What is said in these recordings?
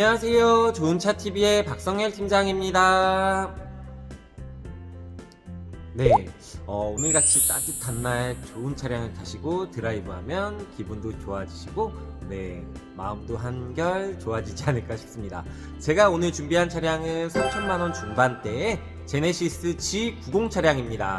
안녕하세요. 좋은차 TV의 박성열 팀장입니다. 네, 어, 오늘같이 따뜻한 날 좋은 차량을 타시고 드라이브하면 기분도 좋아지시고, 네, 마음도 한결 좋아지지 않을까 싶습니다. 제가 오늘 준비한 차량은 3천만원 중반대의 제네시스 G90 차량입니다.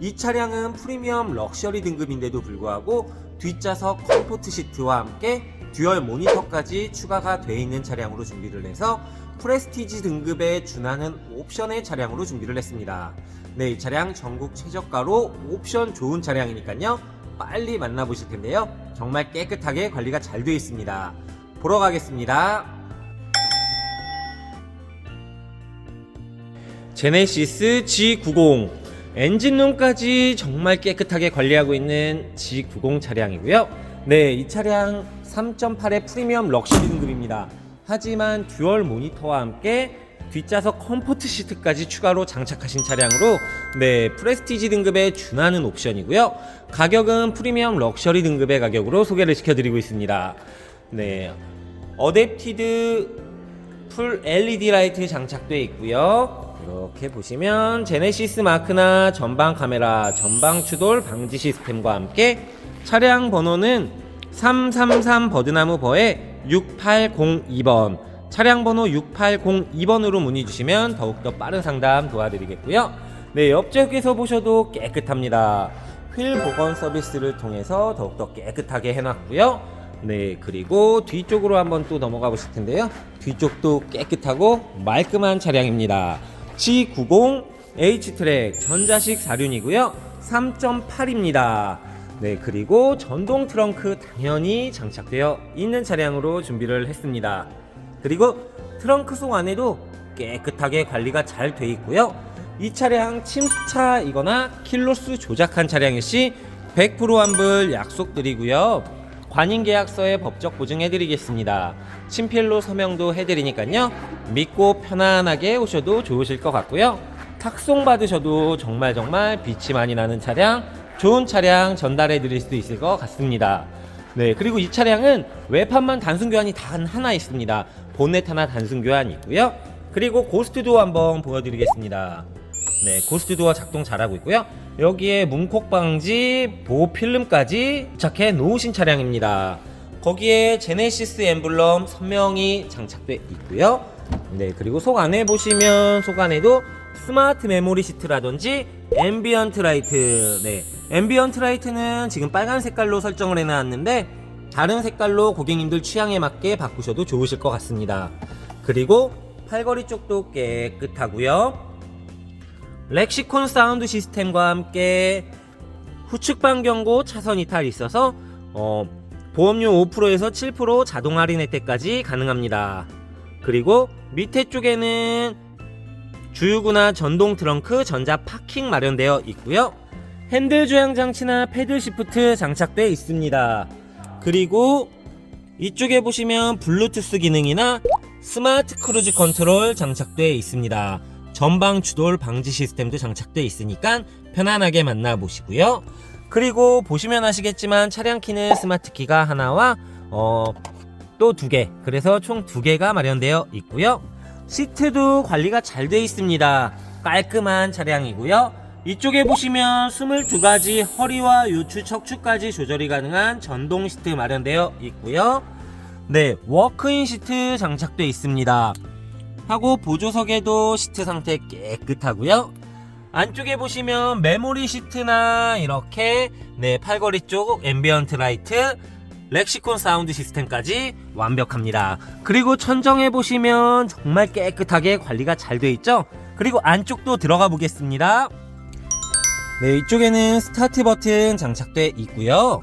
이 차량은 프리미엄 럭셔리 등급인데도 불구하고 뒷좌석 컴포트 시트와 함께 듀얼 모니터까지 추가가 되어 있는 차량으로 준비를 해서 프레스티지 등급에 준하는 옵션의 차량으로 준비를 했습니다. 네, 이 차량 전국 최저가로 옵션 좋은 차량이니까요. 빨리 만나보실 텐데요. 정말 깨끗하게 관리가 잘 되어 있습니다. 보러 가겠습니다. 제네시스 G90 엔진룸까지 정말 깨끗하게 관리하고 있는 G90 차량이고요. 네, 이 차량 3.8의 프리미엄 럭셔리 등급입니다. 하지만 듀얼 모니터와 함께 뒷좌석 컴포트 시트까지 추가로 장착하신 차량으로 네 프레스티지 등급에 준하는 옵션이고요. 가격은 프리미엄 럭셔리 등급의 가격으로 소개를 시켜드리고 있습니다. 네, 어댑티드 풀 LED 라이트 장착되어 있고요. 이렇게 보시면 제네시스 마크나 전방 카메라, 전방 추돌 방지 시스템과 함께 차량 번호는 333 버드나무 버의 6802번 차량 번호 6802번으로 문의 주시면 더욱더 빠른 상담 도와드리겠고요. 네, 옆쪽에서 보셔도 깨끗합니다. 휠 복원 서비스를 통해서 더욱더 깨끗하게 해놨고요. 네, 그리고 뒤쪽으로 한번 또 넘어가 보실 텐데요. 뒤쪽도 깨끗하고 말끔한 차량입니다. G90 H트랙 전자식 사륜이고요. 3.8입니다. 네, 그리고 전동 트렁크 당연히 장착되어 있는 차량으로 준비를 했습니다. 그리고 트렁크 속 안에도 깨끗하게 관리가 잘 돼 있고요. 이 차량 침수차이거나 킬로수 조작한 차량일 시 100% 환불 약속드리고요. 관인 계약서에 법적 보증해 드리겠습니다. 친필로 서명도 해 드리니까요. 믿고 편안하게 오셔도 좋으실 것 같고요. 탁송 받으셔도 정말 정말 빛이 많이 나는 차량, 좋은 차량 전달해 드릴 수 있을 것 같습니다. 네, 그리고 이 차량은 외판만 단순 교환이 단 하나 있습니다. 본넷 하나 단순 교환이 있고요. 그리고 고스트 도어 한번 보여드리겠습니다. 네, 고스트 도어 작동 잘하고 있고요. 여기에 문콕 방지 보호 필름까지 부착해 놓으신 차량입니다. 거기에 제네시스 엠블럼 선명히 장착돼 있고요. 네, 그리고 속 안에 보시면 속 안에도 스마트 메모리 시트라든지 앰비언트 라이트, 네, 앰비언트 라이트는 지금 빨간 색깔로 설정을 해놨는데 다른 색깔로 고객님들 취향에 맞게 바꾸셔도 좋으실 것 같습니다. 그리고 팔걸이 쪽도 깨끗하고요. 렉시콘 사운드 시스템과 함께 후측방 경고 차선 이탈이 있어서 어, 보험료 5%에서 7% 자동 할인 혜택까지 가능합니다. 그리고 밑에 쪽에는 주유구나 전동 트렁크 전자 파킹 마련되어 있고요. 핸들 조향 장치나 패들 시프트 장착되어 있습니다. 그리고 이쪽에 보시면 블루투스 기능이나 스마트 크루즈 컨트롤 장착되어 있습니다. 전방 추돌 방지 시스템도 장착되어 있으니까 편안하게 만나보시고요. 그리고 보시면 아시겠지만 차량 키는 스마트 키가 하나와 어, 또 두 개. 그래서 총 두 개가 마련되어 있고요. 시트도 관리가 잘 되어 있습니다. 깔끔한 차량이고요. 이쪽에 보시면 22가지 허리와 요추 척추까지 조절이 가능한 전동 시트 마련되어 있고요. 네, 워크인 시트 장착되어 있습니다. 하고 보조석에도 시트 상태 깨끗하고요. 안쪽에 보시면 메모리 시트나 이렇게 네 팔걸이 쪽 앰비언트 라이트 렉시콘 사운드 시스템까지 완벽합니다. 그리고 천정에 보시면 정말 깨끗하게 관리가 잘 되어 있죠. 그리고 안쪽도 들어가 보겠습니다. 네 이쪽에는 스타트 버튼 장착돼 있고요.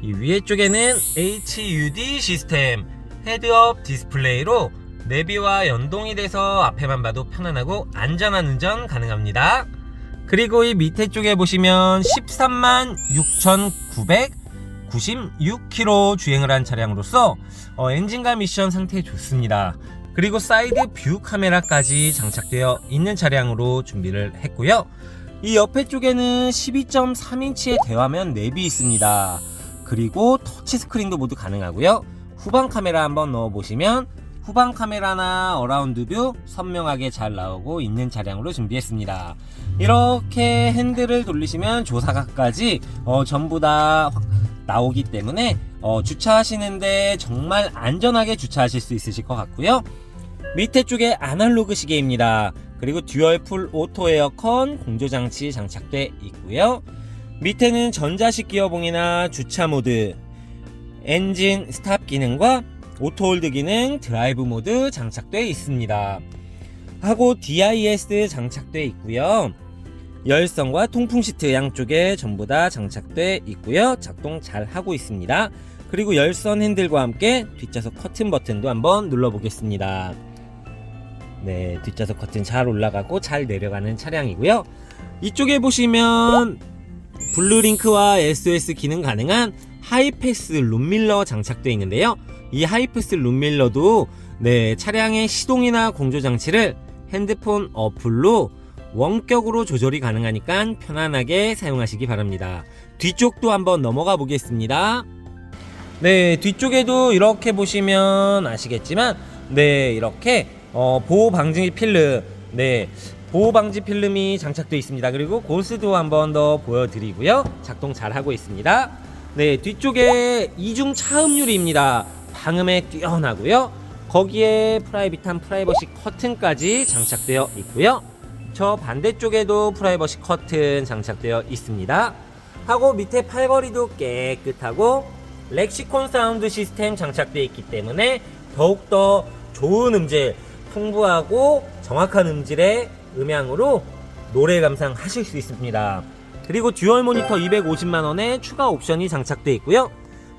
이 위에 쪽에는 HUD 시스템 헤드업 디스플레이로 내비와 연동이 돼서 앞에만 봐도 편안하고 안전한 운전 가능합니다. 그리고 이 밑에 쪽에 보시면 13만 6,996km 주행을 한 차량으로서 어, 엔진과 미션 상태 좋습니다. 그리고 사이드 뷰 카메라까지 장착되어 있는 차량으로 준비를 했고요. 이 옆에 쪽에는 12.3인치의 대화면 내비 있습니다. 그리고 터치 스크린도 모두 가능하고요. 후방 카메라 한번 넣어 보시면 후방 카메라나 어라운드 뷰 선명하게 잘 나오고 있는 차량으로 준비했습니다. 이렇게 핸들을 돌리시면 조사각까지 어, 전부 다 확- 나오기 때문에 어, 주차하시는데 정말 안전하게 주차하실 수 있으실 것 같고요. 밑에 쪽에 아날로그 시계입니다. 그리고 듀얼 풀 오토 에어컨 공조 장치 장착돼 있고요. 밑에는 전자식 기어봉이나 주차 모드, 엔진 스탑 기능과 오토 홀드 기능, 드라이브 모드 장착돼 있습니다. 하고 DIS 장착돼 있고요. 열선과 통풍 시트 양쪽에 전부 다 장착돼 있고요. 작동 잘 하고 있습니다. 그리고 열선 핸들과 함께 뒷좌석 커튼 버튼도 한번 눌러 보겠습니다. 네, 뒷좌석 커튼 잘 올라가고 잘 내려가는 차량이고요. 이쪽에 보시면 블루링크와 SOS 기능 가능한 하이패스 룸밀러 장착되어 있는데요. 이 하이패스 룸밀러도 네, 차량의 시동이나 공조 장치를 핸드폰 어플로 원격으로 조절이 가능하니까 편안하게 사용하시기 바랍니다. 뒤쪽도 한번 넘어가 보겠습니다. 네, 뒤쪽에도 이렇게 보시면 아시겠지만, 네, 이렇게 어, 보호 방지 필름, 네, 보호 방지 필름이 장착되어 있습니다. 그리고 고스도 한 번 더 보여드리고요. 작동 잘 하고 있습니다. 네, 뒤쪽에 이중 차음유리입니다. 방음에 뛰어나고요. 거기에 프라이빗한 프라이버시 커튼까지 장착되어 있고요. 저 반대쪽에도 프라이버시 커튼 장착되어 있습니다. 하고 밑에 팔걸이도 깨끗하고 렉시콘 사운드 시스템 장착되어 있기 때문에 더욱더 좋은 음질, 풍부하고 정확한 음질의 음향으로 노래 감상하실 수 있습니다. 그리고 듀얼 모니터 250만원에 추가 옵션이 장착되어 있고요.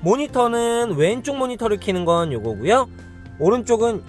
모니터는 왼쪽 모니터를 켜는 건 요거고요. 오른쪽은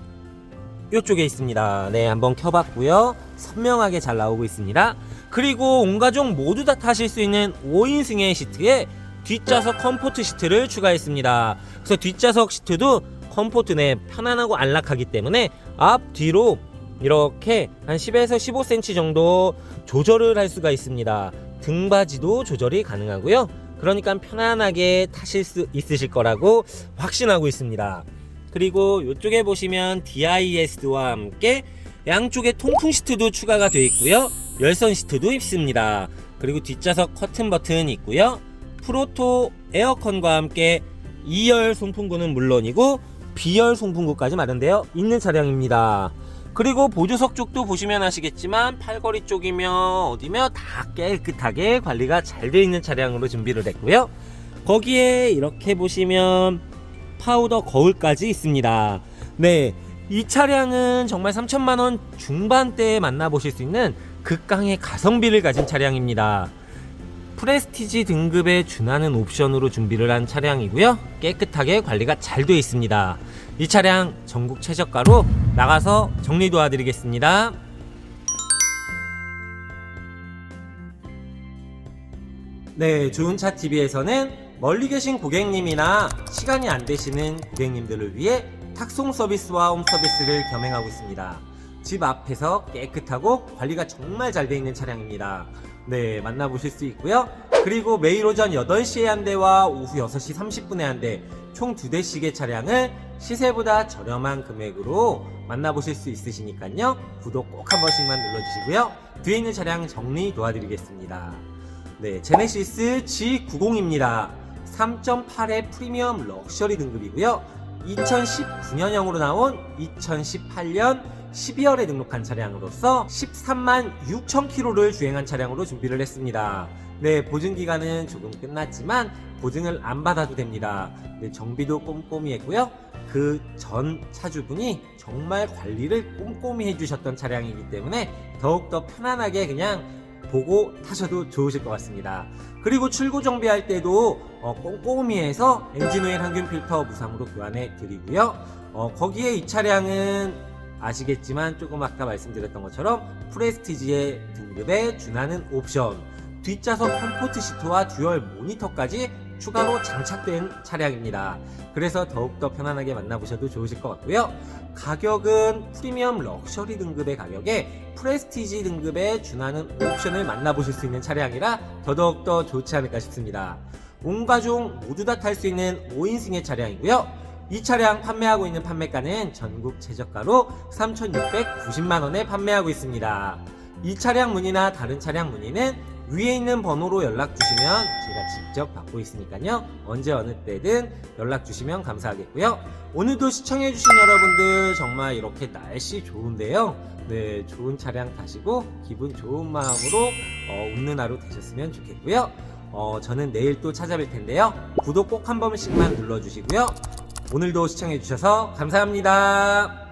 이쪽에 있습니다. 네, 한번 켜봤고요. 선명하게 잘 나오고 있습니다. 그리고 온 가족 모두 다 타실 수 있는 5인승의 시트에 뒷좌석 컴포트 시트를 추가했습니다. 그래서 뒷좌석 시트도 컴포트 내 편안하고 안락하기 때문에 앞 뒤로 이렇게 한 10에서 15cm 정도 조절을 할 수가 있습니다. 등받이도 조절이 가능하고요. 그러니까 편안하게 타실 수 있으실 거라고 확신하고 있습니다. 그리고 이쪽에 보시면 DIS와 함께 양쪽에 통풍 시트도 추가가 되어 있고요. 열선 시트도 있습니다. 그리고 뒷좌석 커튼 버튼 있고요. 프로토 에어컨과 함께 2열 송풍구는 물론이고 B열 송풍구까지 마련되어 있는 차량입니다. 그리고 보조석 쪽도 보시면 아시겠지만 팔걸이 쪽이며 어디며 다 깨끗하게 관리가 잘 되어 있는 차량으로 준비를 했고요. 거기에 이렇게 보시면 파우더 거울까지 있습니다. 네. 이 차량은 정말 3천만 원 중반대에 만나보실 수 있는 극강의 가성비를 가진 차량입니다. 프레스티지 등급에 준하는 옵션으로 준비를 한 차량이고요. 깨끗하게 관리가 잘 되어 있습니다. 이 차량 전국 최저가로 나가서 정리 도와드리겠습니다. 네, 좋은 차 TV에서는 멀리 계신 고객님이나 시간이 안 되시는 고객님들을 위해 탁송 서비스와 홈 서비스를 겸행하고 있습니다. 집 앞에서 깨끗하고 관리가 정말 잘 되어 있는 차량입니다. 네, 만나보실 수 있고요. 그리고 매일 오전 8시에 한 대와 오후 6시 30분에 한 대, 총 두 대씩의 차량을 시세보다 저렴한 금액으로 만나보실 수 있으시니까요. 구독 꼭 한 번씩만 눌러주시고요. 뒤에 있는 차량 정리 도와드리겠습니다. 네, 제네시스 G90입니다. 3.8의 프리미엄 럭셔리 등급이고요. 2019년형으로 나온 2018년 12월에 등록한 차량으로서 13만 6천 킬로를 주행한 차량으로 준비를 했습니다. 네, 보증 기간은 조금 끝났지만 보증을 안 받아도 됩니다. 네, 정비도 꼼꼼히 했고요. 그 전 차주분이 정말 관리를 꼼꼼히 해주셨던 차량이기 때문에 더욱더 편안하게 그냥 보고 타셔도 좋으실 것 같습니다. 그리고 출고 정비할 때도 어, 꼼꼼히 해서 엔진 오일 항균 필터 무상으로 교환해 드리고요. 어, 거기에 이 차량은 아시겠지만 조금 아까 말씀드렸던 것처럼 프레스티지의 등급에 준하는 옵션 뒷좌석 컴포트 시트와 듀얼 모니터까지 추가로 장착된 차량입니다. 그래서 더욱더 편안하게 만나보셔도 좋으실 것 같고요. 가격은 프리미엄 럭셔리 등급의 가격에 프레스티지 등급에 준하는 옵션을 만나보실 수 있는 차량이라 더더욱더 좋지 않을까 싶습니다. 온 가족 모두 다 탈 수 있는 5인승의 차량이고요. 이 차량 판매하고 있는 판매가는 전국 최저가로 3,690만 원에 판매하고 있습니다. 이 차량 문의나 다른 차량 문의는 위에 있는 번호로 연락 주시면 제가 직접 받고 있으니까요. 언제 어느 때든 연락 주시면 감사하겠고요. 오늘도 시청해 주신 여러분들 정말 이렇게 날씨 좋은데요. 네, 좋은 차량 타시고 기분 좋은 마음으로 어, 웃는 하루 되셨으면 좋겠고요. 어, 저는 내일 또 찾아뵐 텐데요. 구독 꼭 한 번씩만 눌러주시고요. 오늘도 시청해 주셔서 감사합니다.